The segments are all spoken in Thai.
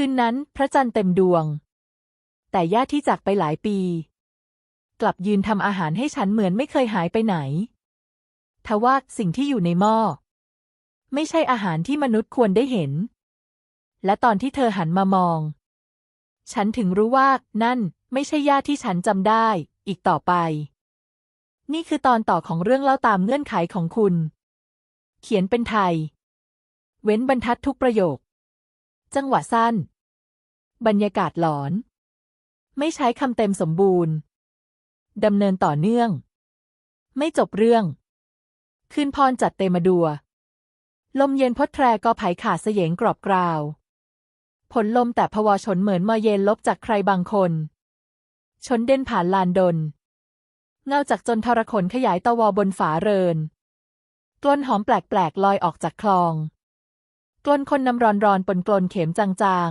คืนนั้นพระจันทร์เต็มดวง แต่ญาติที่จากไปหลายปี กลับยืนทำอาหารให้ฉันเหมือนไม่เคยหายไปไหน ทว่าสิ่งที่อยู่ในหม้อ ไม่ใช่อาหารที่มนุษย์ควรได้เห็น และตอนที่เธอหันมามอง ฉันถึงรู้ว่านั่นไม่ใช่ญาติที่ฉันจำได้ อีกต่อไป นี่คือตอนต่อของเรื่องเล่าตามเงื่อนไขของคุณ เขียนเป็นไทย เว้นบรรทัดทุกประโยค จังหวะสั้น บรรยากาศหลอน ไม่ใช้คำเต็มสมบูรณ์ดำเนินต่อเนื่อง ไม่จบเรื่อง คืนพรจัดเตมาดัว ลมเย็นพดแทรก็ไผขาดเสยงกรอบกราว ผลลมแต่พวชนเหมือนมอเย็นลบจากใครบางคน ชนเด่นผ่านลานดน เงาจากจนทรขนขยายตะวอบนฝาเรินกลนหอมแปลกๆลอยออกจากคลอง กลนคนนำร้อนร้อนปนกลนเข็มจาง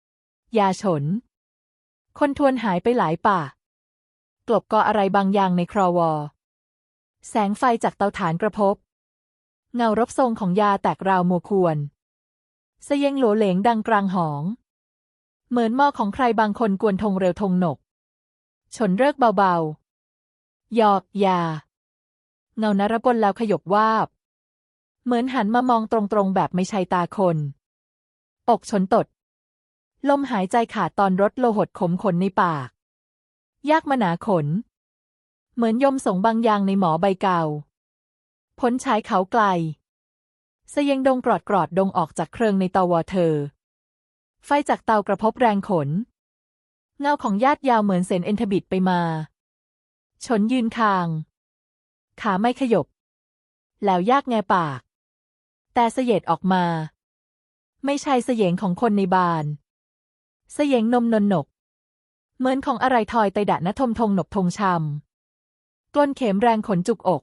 ๆ ยาฉน คนทวนหายไปหลายป่ากลบก่ออะไรบางอย่างในครอวอ แสงไฟจากเตาถ่านกระพบ เงารบทรงของยาแตกราวมัวควรเสยงโหลเหลงดังกลางหอง เหมือนหม้อของใครบางคนกวนทงเร็วทงหนกชนเลิกเบาๆยอกยา เงานรบนแล้วขยบวาบ เหมือนหันมามองตรงๆ แบบไม่ใช่ตาคน อกชนตด ลมหายใจขาดตอนรถโลหดขมขนในปาก ยากมานาขน เหมือนยมสงบางอย่างในหมอใบเก่า พ้นชายเขาไกลเสยงดงกรอดกรอดดงออกจากเครื่องในเตาวอเธอ ไฟจากเตากระพบแรงขน เงาของญาติยาวเหมือนเส้นเอ็นทบิดไปมา ชนยืนคาง ขาไม่ขยบ แล้วยากแงปาก แต่เสยดออกมา ไม่ใช่เสยงของคนในบานเสยงนมนนหนก เหมือนของอะไรทอยไตดะนะทมทงหนกทงชำกลนเข็มแรงขนจุกอก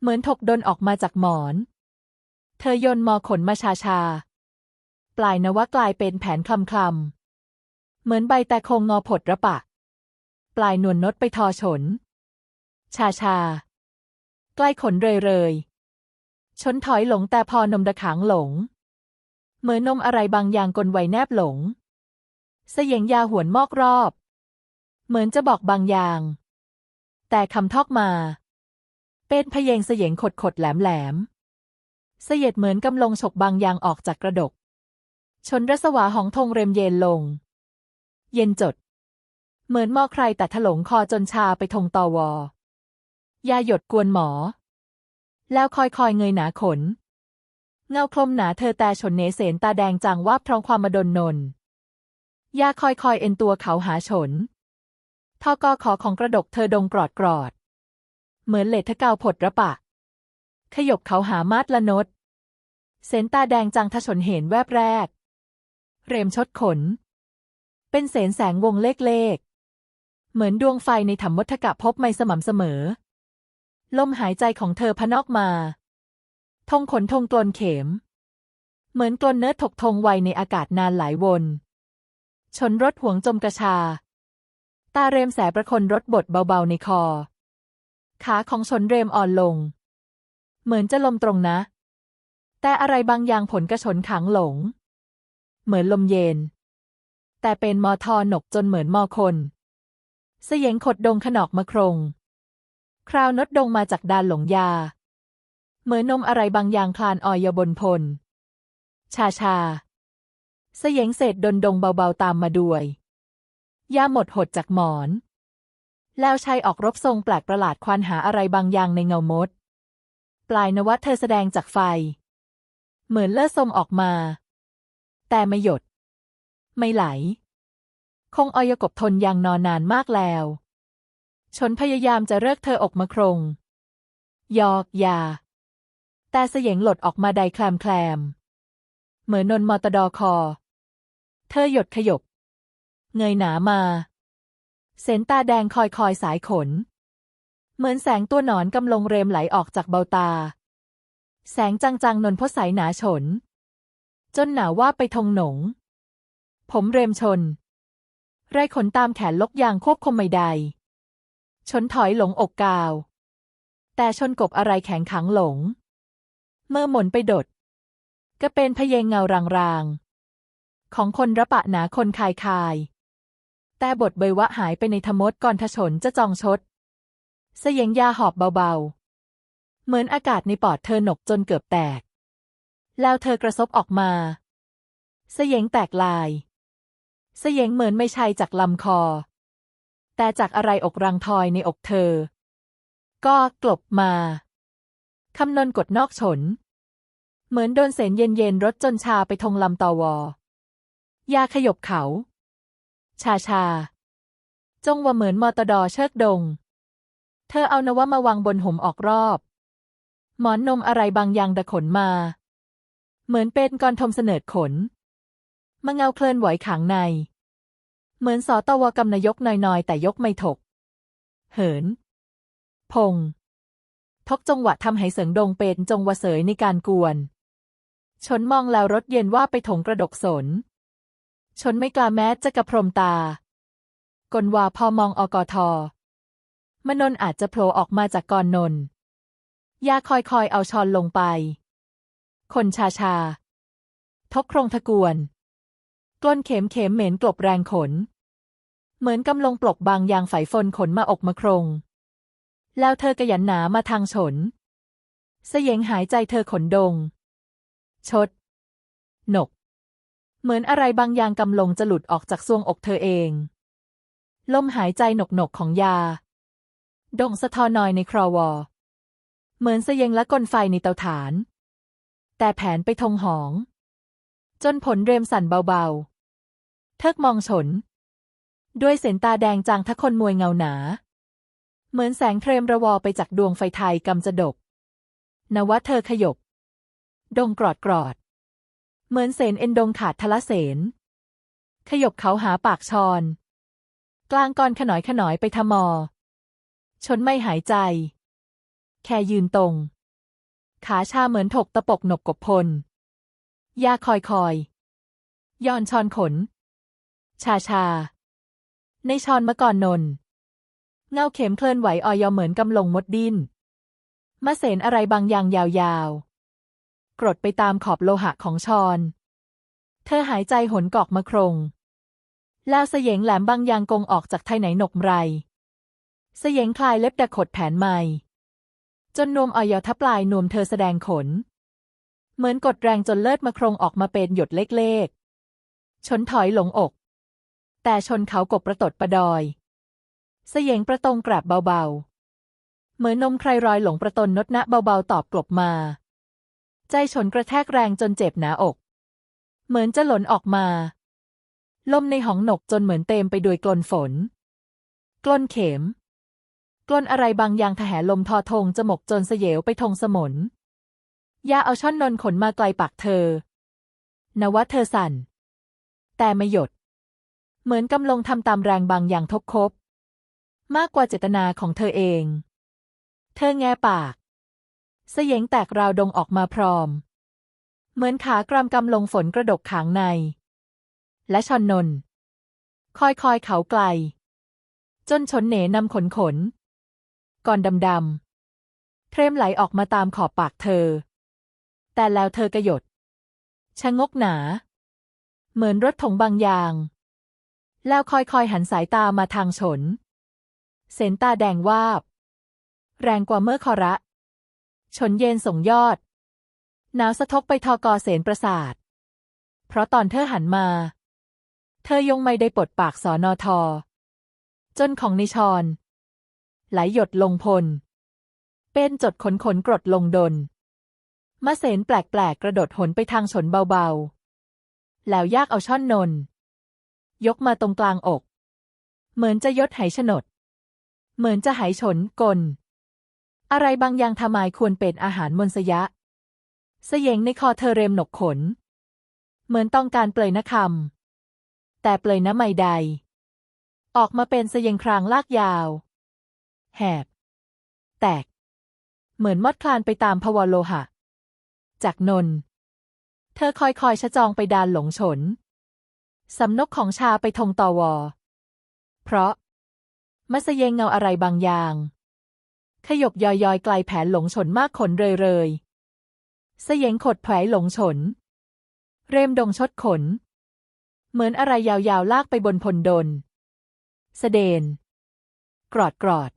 เหมือนถกดนออกมาจากหมอน เธอโยนมอขนมาชาชา ปลายนวะกลายเป็นแผนคลำคลำเหมือนใบแต่คงงอผดระปะ ปลายนวลนดไปทอฉน ชาชา ใกล้ขนเรยเรย ชนถอยหลงแต่พอนมดะขางหลง เหมือนนมอะไรบางอย่างกลไวแนบหลง เสียงยาหวนมอกรอบ เหมือนจะบอกบางอย่าง แต่คำทอกมา เป็นพเยงเสียงขดขดแหลมแหลมเสยดเหมือนกำลงฉกบางอย่างออกจากกระดก ชนรสวาหองทงเรมเย็นลง เย็นจด เหมือนมอใครแต่ถลงคอจนชาไปทงตอวอ ยาหยดกวนหมอ แล้วคอยคอยเงยหนาขน เงาคลมหนาเธอแต่ชนเนเสนตาแดงจางวาบพร้องความมาดนนนยาคอยคอยเอ็นตัวเขาหาชนทอกอขอของกระดกเธอดงกรอดกรอด เหมือนเลทะเกาผดระปะ ขยบเขาหามาดละนด เสนตาแดงจังทะชนเห็นแวบแรก เรมชดขน เป็นเสนแสงวงเลขเลขเหมือนดวงไฟในธรรมมทกะพบไม่สม่ำเสมอ ลมหายใจของเธอพนอกมา ทงขนทงกลนเข็ม เหมือนกลนเนื้อถกทงไวในอากาศนานหลายวน ชนรถห่วงจมกระชา ตาเรมแสประคนรถบดเบาๆในคอ ขาของชนเรมอ่อนลง เหมือนจะลมตรงนะ แต่อะไรบางอย่างผลกระชนขังหลง เหมือนลมเย็น แต่เป็นมอทอหนกจนเหมือนมอคน เสียงขดดงขนอกมะครง คราวนดดงมาจากดานหลงยา เหมือนนมอะไรบางอย่างคลานออยบนพล ชาชาเสยงเศษดนดงเบาๆตามมาด้วยยาหมดหดจากหมอน แล้วชายออกรบทรงแปลกประหลาดควานหาอะไรบางอย่างในเงามด ปลายนวัดเธอแสดงจากไฟ เหมือนเลือดสมออกมา แต่ไม่หยด ไม่ไหล คงออยกบทนยังนอนนานมากแล้ว ชนพยายามจะเลิกเธออกมาครง ยอกยา แต่เสยงหลดออกมาใดแคลมแคลม เหมือนนนมอตดอคอ เธอหยดขยบ เงยหนามา เสนตาแดงคอยคอยสายขน เหมือนแสงตัวหนอนกำลงเรมไหลออกจากเบาตา แสงจังๆนนพสายหนาฉน จนหนาว่าไปทงหนง ผมเรมชน ไรขนตามแขนลกยางควบคมไม่ใด ชนถอยหลงอกกาว แต่ชนกบอะไรแข็งขังหลง เมื่อหมุนไปดด ก็เป็นพเยงเงารางๆ ของคนระปะหนาคนคายคาย แต่บทเบยวะหายไปในทมดก่อนทชนจะจองชด เสยงยาหอบเบาๆ เหมือนอากาศในปอดเธอหนกจนเกือบแตก แล้วเธอกระซบออกมาเสยงแตกลายเสยงเหมือนไม่ใช่จากลำคอ แต่จากอะไรอกรังทอยในอกเธอ ก็กลบมาคำนนกดนอกฉน เหมือนโดนเสนเย็นเย็นๆรถจนชาไปทงลำตอวอยาขยบเขา ชาชา จงว่าเหมือนมอตดอเชิกดง เธอเอานวะมาวางบนห่มออกรอบ หมอนนมอะไรบางอย่างดะขนมา เหมือนเป็นกรทมเสนิดขนมะเงาเคลื่อนไหวขังใน เหมือนสอตวกำนายกน่อยๆ แต่ยกไม่ถก เหิน พง ทกจงหวะทำให้เสิงดงเป็นจงวะเสยในการกวน ชนมองแล้วรถเย็นว่าไปถงกระดกสน ชนไม่กล้าแม้จะกระพรมตา กลว่าพอมองอกอทอมนนอาจจะโผล่ออกมาจากกอนนนยาคอยคอยเอาชอนลงไป คนชาชา ทกโครงทะกวน กล้นเข็มเข็มเหม็นกลบแรงขน เหมือนกำลงปลกบางอย่างไฝฝนขนมาอกมาโครง แล้วเธอกระยันหนามาทางฉน เสยงหายใจเธอขนดง ชด หนก เหมือนอะไรบางอย่างกำลงจะหลุดออกจากซวงอกเธอเอง ลมหายใจหนกหนกของยา ดงสะทอนอยในครอวอ เหมือนเสยงและกลไฟในเตาถ่าน แต่แผนไปทงหอง จนผลเรมสั่นเบาๆ เทิกมองฉน ด้วยเส้นตาแดงจางทะคนมวยเงาหนา เหมือนแสงเทรมระวอไปจากดวงไฟไทยกำจะดก นวัดเธอขยบ ดงกรอดกรอด เหมือนเสนเอ็นดงขาดทละเสน ขยบเขาหาปากชอน กลางกอนขนอยขนอยไปทมอ ชนไม่หายใจ แค่ยืนตรง ขาชาเหมือนถกตะปกหนกกบพลยาคอยคอย ย้อนชอนขน ชาชา ในชอนมะก่อนนน เงาเข็มเคลื่อนไหวออยเหมือนกำลงมดดินมะเสนอะไรบางอย่างยาวๆ กรดไปตามขอบโลหะของชอน เธอหายใจหนกอกมาโครง แล้วเสยงแหลมบางอย่างกงออกจากไทยไหนหนกไร เสยงคลายเล็บดะขดแผนใหม่ จนนวมออยทับปลายนวมเธอแสดงขน เหมือนกดแรงจนเลิศมาโครงออกมาเป็นหยดเล็กๆ ชนถอยหลงอก แต่ชนเขากบประตดประดอยเสยงประตงกราบเบาๆ เหมือนนมใครรอยหลงประตนนดนะเบาๆตอบกลบมา ใจชนกระแทกแรงจนเจ็บหนาอก เหมือนจะหล่นออกมา ลมในห้องหนกจนเหมือนเต็มไปด้วยกลนฝน กลนเข็ม กลนอะไรบางอย่างแถลมทอทงจมกจนเสยวไปทงสมนยาเอาช่อนนนขนมาไกลปากเธอนวัดเธอสั่น แต่ไม่หยด เหมือนกำลงทำตามแรงบางอย่างทบคบ มากกว่าเจตนาของเธอเอง เธอแงปาก เสยงแตกราวดงออกมาพร้อม เหมือนขากรำกำลงฝนกระดกขางใน และชอนนนคอยคอยเขาไกล จนชนเหนนำขนขน ก่อนดำดำเทรมไหลออกมาตามขอบปากเธอ แต่แล้วเธอกระยดชะงกหนา เหมือนรถถงบางอย่าง แล้วคอยคอยหันสายตามาทางฉน เสนตาแดงวาบ แรงกว่าเมื่อคอระชนเย็นส่งยอด หนาวสะทกไปทอกอเสนประสาท เพราะตอนเธอหันมา เธอยงไม่ได้ปลดปากสอนอทอ จนของนิชอนไหลหยดลงพล เป็นจดขนขนกรดลงดนมะเสนแปลกๆกระโดดหนไปทางฉนเบาๆ แล้วยากเอาช่อนนน ยกมาตรงกลางอก เหมือนจะยดไหฉนด เหมือนจะไหฉนกล อะไรบางอย่างทำไมควรเป็นอาหารมนสยะ เสยงในคอเธอเรมหนกขน เหมือนต้องการเปลยนะคำแต่เปลยนะไม่ใด ออกมาเป็นเสยงครางลากยาว แหบ แตก เหมือนมดคลานไปตามพวโลหะ จากนน เธอคอยคอยชะจองไปดานหลงฉน สำนกของชาไปทงตอวอ เพราะ มัสเยงเงาอะไรบางอย่าง ขยบยอยยอยไกลแผนหลงฉนมากขนเรยเรยเสยงขดแผลหลงฉน เรมดงชดขน เหมือนอะไรยาวๆ ลากไปบนพลดลสะเดน กรอดกรอด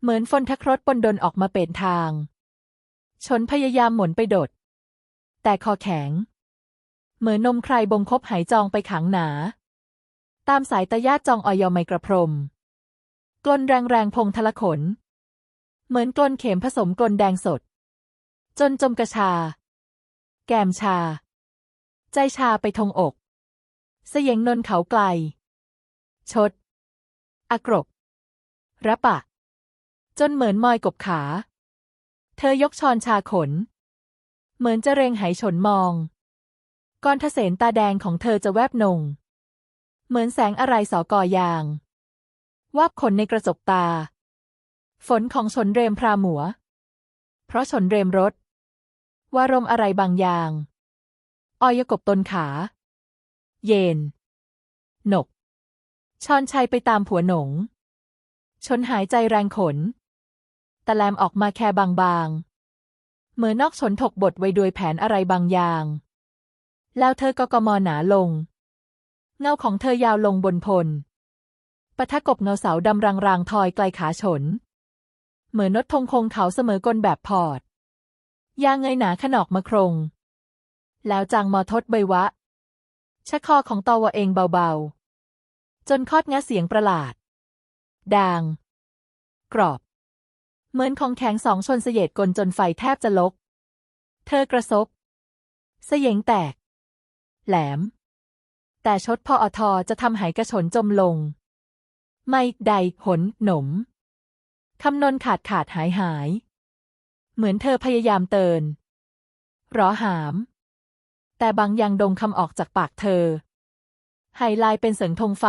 เหมือนฝนทะครดบนดนออกมาเป็นทาง ชนพยายามหมุนไปโดด แต่คอแข็ง เหมือนนมใครบงคบหายจองไปขังหนา ตามสายตะญาติจองออยอไมกระพรม กลนแรงๆพงทะละขน เหมือนกลนเข็มผสมกลนแดงสด จนจมกระชา แกมชา ใจชาไปทงอก เสยงนนเขาไกล ชด อกรบระปะ จนเหมือนมอยกบขา เธอยกชอนชาขน เหมือนจะเรงไหฉนมอง กรทเสนตาแดงของเธอจะแวบนง เหมือนแสงอะไรสอกอยาง วาบขนในกระจกตา ฝนของชนเรมพราหมัว เพราะชนเรมรถ วารมอะไรบางอย่าง ออยกบตนขา เย็น หนก ชอนชัยไปตามผัวหนง ชนหายใจแรงขน ตะแลมออกมาแค่บางๆ เหมือนนอกชนถกบทไว้ด้วยแผนอะไรบางอย่าง แล้วเธอก็กมอหนาลง เงาของเธอยาวลงบนพลปะทะกบเงาเสาดำรางๆทอยไกลขาฉน เหมือนนดทงคงเขาเสมอกลแบบพอด ยางเงยหนาขนอกมาโครงแล้วจางมอทดใบวะ ชะคอของตอวเองเบาๆ จนคอดงะเสียงประหลาดด่างกรอบ เหมือนของแข็งสองชนเสยดกลจนไฟแทบจะลก เธอกระซบเสยงแตก แหลม แต่ชดพออทอจะทำหายกระชนจมลง ไม่ใดหนหนมคำนนขาดขาดหายหาย เหมือนเธอพยายามเตือนรอหาม แต่บางยังดงคำออกจากปากเธอไฮไลท์เป็นเสียงธงไฟ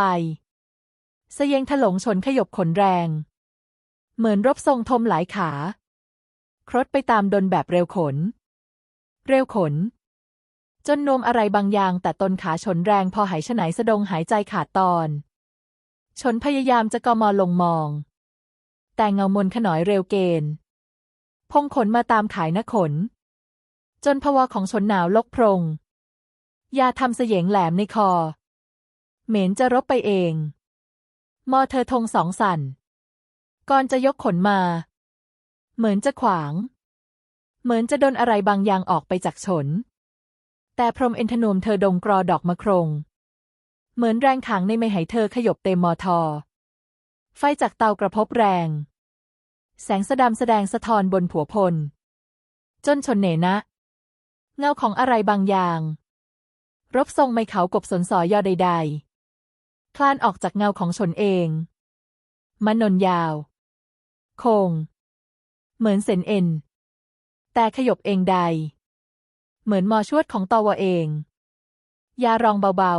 เสยงถลงชนขยบขนแรง เหมือนรบทรงทมหลายขา ครดไปตามดนแบบเร็วขน เร็วขน จนนวมอะไรบางอย่างแต่ตนขาชนแรงพอหายฉไหนสะดงหายใจขาดตอน ชนพยายามจะกอมอลงมอง แต่เงามนขนอยเร็วเกณฑ์พงขนมาตามขายนขน จนภาวะของชนหนาวลกพรง ยาทำเสยงแหลมในคอ เหม็นจะรบไปเอง มอเธอทงสองสันก่อนจะยกขนมา เหมือนจะขวาง เหมือนจะโดนอะไรบางอย่างออกไปจากฉน แต่พรมเอ็นทนมเธอดงกรอดอกมะครง เหมือนแรงขังในไม่หายเธอขยบเต็มมอทอ ไฟจากเตากระพบแรง แสงสะดำแสดงสะท้อนบนผัวพล จนชนเนนะ เงาของอะไรบางอย่าง รบทรงไม่เขากบสนสอยอใด ๆ คลานออกจากเงาของชนเองมนนยาว โคง เหมือนเส้นเอ็น แต่ขยบเองใด เหมือนมอชวดของตอวเอง ยารองเบา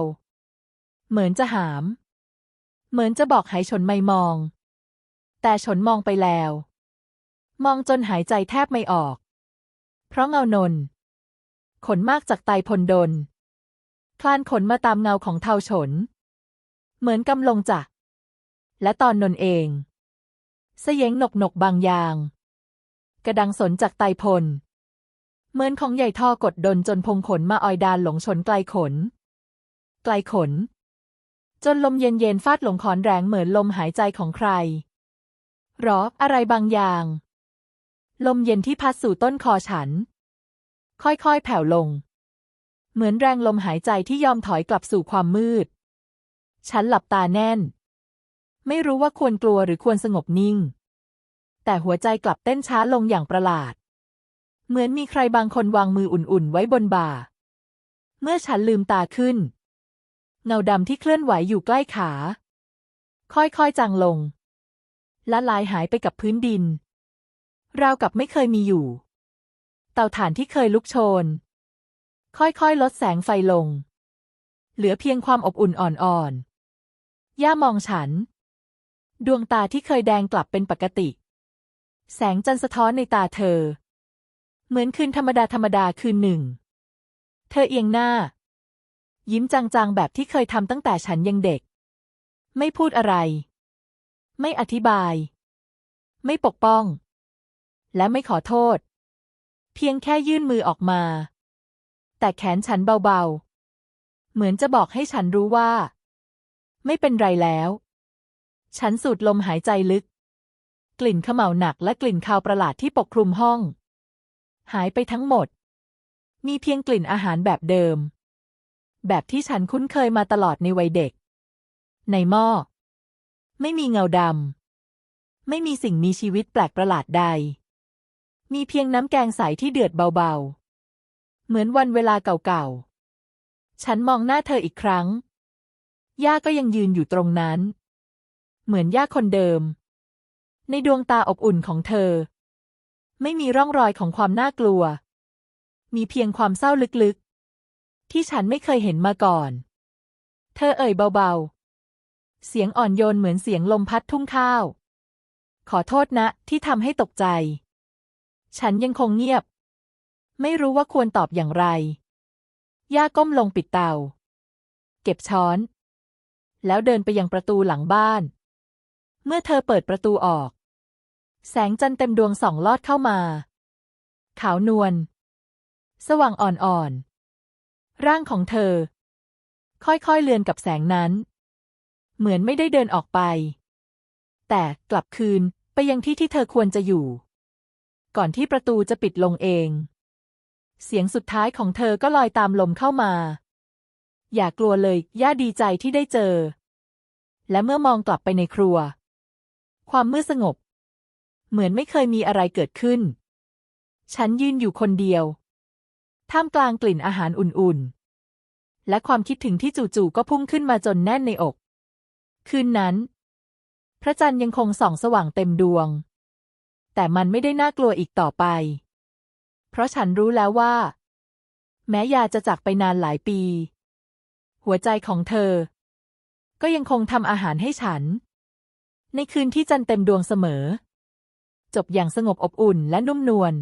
ๆ เหมือนจะหาม เหมือนจะบอกให้ชนไม่มอง แต่ชนมองไปแล้ว มองจนหายใจแทบไม่ออก เพราะเงานน ขนมากจากไตพลดน คลานขนมาตามเงาของเทาฉน เหมือนกำลงจักและตอนนนเองเสยงหนกหนกบางอย่าง กระดังสนจากไตพล เหมือนของใหญ่ท่อกดดนจนพงขนมาออยดานหลงชนไกลขน ไกลขน จนลมเย็นเย็นฟาดหลงขอนแรงเหมือนลมหายใจของใครหรออะไรบางอย่าง ลมเย็นที่พัดสู่ต้นคอฉัน ค่อยๆแผ่วลง เหมือนแรงลมหายใจที่ยอมถอยกลับสู่ความมืด ฉันหลับตาแน่น ไม่รู้ว่าควรกลัวหรือควรสงบนิ่ง แต่หัวใจกลับเต้นช้าลงอย่างประหลาด เหมือนมีใครบางคนวางมืออุ่นๆ ไว้บนบ่า เมื่อฉันลืมตาขึ้น เงาดำที่เคลื่อนไหวอยู่ใกล้ขา ค่อยๆจางลงละลายหายไปกับพื้นดิน ราวกับไม่เคยมีอยู่ เตาถ่านที่เคยลุกโชน ค่อยๆ ลดแสงไฟลง เหลือเพียงความอบอุ่นอ่อนๆ ย่ามองฉัน ดวงตาที่เคยแดงกลับเป็นปกติ แสงจันทร์สะท้อนในตาเธอ เหมือนคืนธรรมดาธรรมดาคืนหนึ่ง เธอเอียงหน้า ยิ้มจางๆแบบที่เคยทำตั้งแต่ฉันยังเด็ก ไม่พูดอะไร ไม่อธิบาย ไม่ปกป้อง และไม่ขอโทษ เพียงแค่ยื่นมือออกมา แต่แขนฉันเบาๆ เหมือนจะบอกให้ฉันรู้ว่า ไม่เป็นไรแล้ว ฉันสูดลมหายใจลึก กลิ่นขม่าหนักและกลิ่นคาวประหลาดที่ปกคลุมห้อง หายไปทั้งหมด มีเพียงกลิ่นอาหารแบบเดิม แบบที่ฉันคุ้นเคยมาตลอดในวัยเด็ก ในหม้อ ไม่มีเงาดำ ไม่มีสิ่งมีชีวิตแปลกประหลาดใด มีเพียงน้ำแกงใสที่เดือดเบาๆ เหมือนวันเวลาเก่าๆ ฉันมองหน้าเธออีกครั้ง ย่าก็ยังยืนอยู่ตรงนั้น เหมือนย่าคนเดิม ในดวงตาอบอุ่นของเธอ ไม่มีร่องรอยของความน่ากลัว มีเพียงความเศร้าลึกๆ ที่ฉันไม่เคยเห็นมาก่อน เธอเอ่ยเบาๆ เสียงอ่อนโยนเหมือนเสียงลมพัดทุ่งข้าว ขอโทษนะที่ทำให้ตกใจ ฉันยังคงเงียบ ไม่รู้ว่าควรตอบอย่างไร ย่าก้มลงปิดเตา เก็บช้อน แล้วเดินไปยังประตูหลังบ้าน เมื่อเธอเปิดประตูออก แสงจันทร์เต็มดวงส่องลอดเข้ามา ขาวนวล สว่างอ่อนๆ ร่างของเธอ ค่อยๆเลือนกับแสงนั้น เหมือนไม่ได้เดินออกไป แต่กลับคืนไปยังที่ที่เธอควรจะอยู่ ก่อนที่ประตูจะปิดลงเอง เสียงสุดท้ายของเธอก็ลอยตามลมเข้ามา อย่ากลัวเลย ย่าดีใจที่ได้เจอ และเมื่อมองกลับไปในครัว ความมืดสงบ เหมือนไม่เคยมีอะไรเกิดขึ้น ฉันยืนอยู่คนเดียว ท่ามกลางกลิ่นอาหารอุ่นๆ และความคิดถึงที่จู่ๆก็พุ่งขึ้นมาจนแน่นในอก คืนนั้น พระจันทร์ยังคงส่องสว่างเต็มดวง แต่มันไม่ได้น่ากลัวอีกต่อไป เพราะฉันรู้แล้วว่า แม้ยาจะจากไปนานหลายปี หัวใจของเธอ ก็ยังคงทำอาหารให้ฉัน ในคืนที่จันทร์เต็มดวงเสมอ จบอย่างสงบอบอุ่นและนุ่มนวล